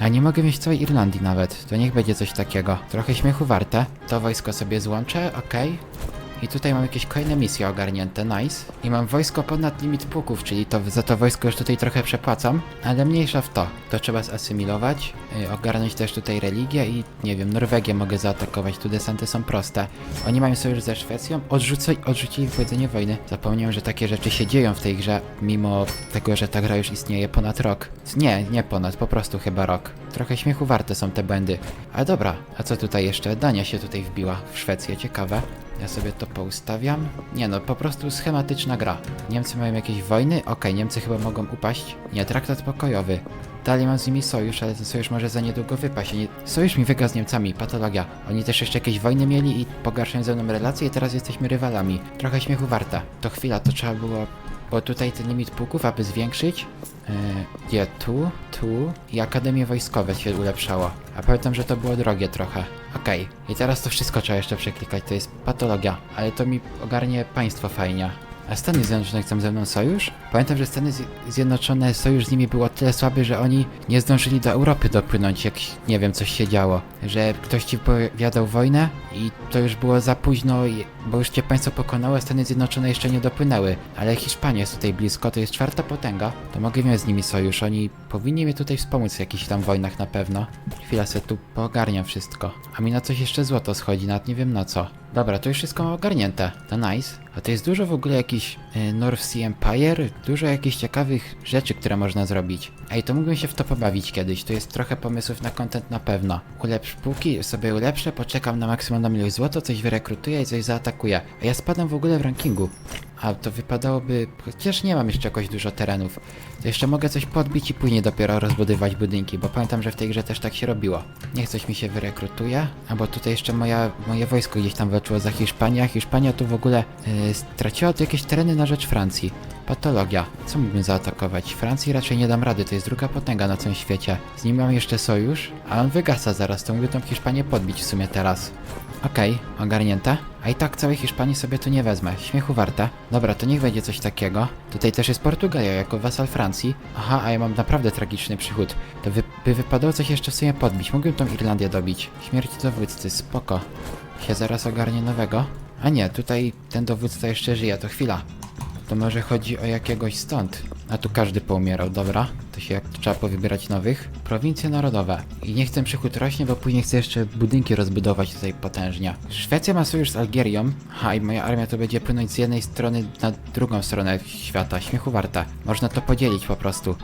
A nie mogę mieć całej Irlandii nawet. To niech będzie coś takiego. Trochę śmiechu warte. To wojsko sobie złączę, okej. I tutaj mam jakieś kolejne misje ogarnięte, nice. I mam wojsko ponad limit puków, czyli to za to wojsko już tutaj trochę przepłacam, ale mniejsza w to. To trzeba zasymilować, yy, ogarnąć też tutaj religię i nie wiem, Norwegię mogę zaatakować, tu desanty są proste. Oni mają sojusz ze Szwecją, odrzucaj, odrzucili wypowiedzenie wojny. Zapomniałem, że takie rzeczy się dzieją w tej grze, mimo tego, że ta gra już istnieje ponad rok. Nie, nie ponad, po prostu chyba rok. Trochę śmiechu warte są te błędy. Ale dobra, a co tutaj jeszcze? Dania się tutaj wbiła w Szwecję, ciekawe. Ja sobie to poustawiam. Nie no, po prostu schematyczna gra. Niemcy mają jakieś wojny? Okej, Niemcy chyba mogą upaść. Nie, traktat pokojowy. Dalej mam z nimi sojusz, ale ten sojusz może za niedługo wypaść. Oni... Sojusz mi wygra z Niemcami, patologia. Oni też jeszcze jakieś wojny mieli i pogarszają ze mną relacje i teraz jesteśmy rywalami. Trochę śmiechu warta. To chwila, to trzeba było... Bo tutaj ten limit pułków, aby zwiększyć, Yy, gdzie tu, tu i Akademie Wojskowe się ulepszało. A pamiętam, że to było drogie trochę. Okej, i teraz to wszystko trzeba jeszcze przeklikać, to jest patologia, ale to mi ogarnie państwo fajnie. A Stany Zjednoczone chcą ze mną sojusz? Pamiętam, że Stany Zje- Zjednoczone sojusz z nimi było tyle słaby, że oni nie zdążyli do Europy dopłynąć, jak nie wiem, coś się działo. Że ktoś ci powiadał wojnę i to już było za późno, bo już cię państwo pokonało, a Stany Zjednoczone jeszcze nie dopłynęły. Ale Hiszpania jest tutaj blisko, to jest czwarta potęga, to mogę mieć z nimi sojusz. Oni powinni mi tutaj wspomóc w jakichś tam wojnach na pewno. Chwila se tu poogarniam wszystko. A mi na coś jeszcze złoto schodzi, nawet nie wiem na co. Dobra, to już wszystko mam ogarnięte. To nice. A to jest dużo w ogóle jakiś y, North Sea Empire, dużo jakichś ciekawych rzeczy, które można zrobić. Ej, to mógłbym się w to pobawić kiedyś, to jest trochę pomysłów na content na pewno. Ulepsz półki, sobie ulepszę, poczekam na maksymalną ilość złota, coś wyrekrutuję i coś zaatakuję. A ja spadam w ogóle w rankingu. A to wypadałoby, chociaż nie mam jeszcze jakoś dużo terenów, to jeszcze mogę coś podbić i później dopiero rozbudować budynki, bo pamiętam, że w tej grze też tak się robiło. Niech coś mi się wyrekrutuje, a bo tutaj jeszcze moja, moje wojsko gdzieś tam walczyło za Hiszpanię, a Hiszpania tu w ogóle yy, straciła tu jakieś tereny na rzecz Francji. Patologia. Co mógłbym zaatakować? Francji raczej nie dam rady, to jest druga potęga na całym świecie. Z nim mam jeszcze sojusz, a on wygasa zaraz, to mógłby tą Hiszpanię podbić w sumie teraz. Okej, ogarnięte. A i tak całej Hiszpanii sobie tu nie wezmę. Śmiechu warte. Dobra, to niech będzie coś takiego. Tutaj też jest Portugalia jako wasal Francji. Aha, a ja mam naprawdę tragiczny przychód. To wy, by wypadało coś jeszcze w sumie podbić. Mógłbym tą Irlandię dobić. Śmierć dowódcy, spoko. Się zaraz ogarnie nowego. A nie, tutaj ten dowódca jeszcze żyje, to chwila. To może chodzi o jakiegoś stąd. A tu każdy poumierał, dobra. To się jak trzeba powybierać nowych. Prowincje narodowe. I nie chcę przychód rośnie, bo później chcę jeszcze budynki rozbudować tutaj potężnie. Szwecja ma sojusz z Algierią. Ha, i moja armia to będzie płynąć z jednej strony na drugą stronę świata. Śmiechu warta. Można to podzielić po prostu.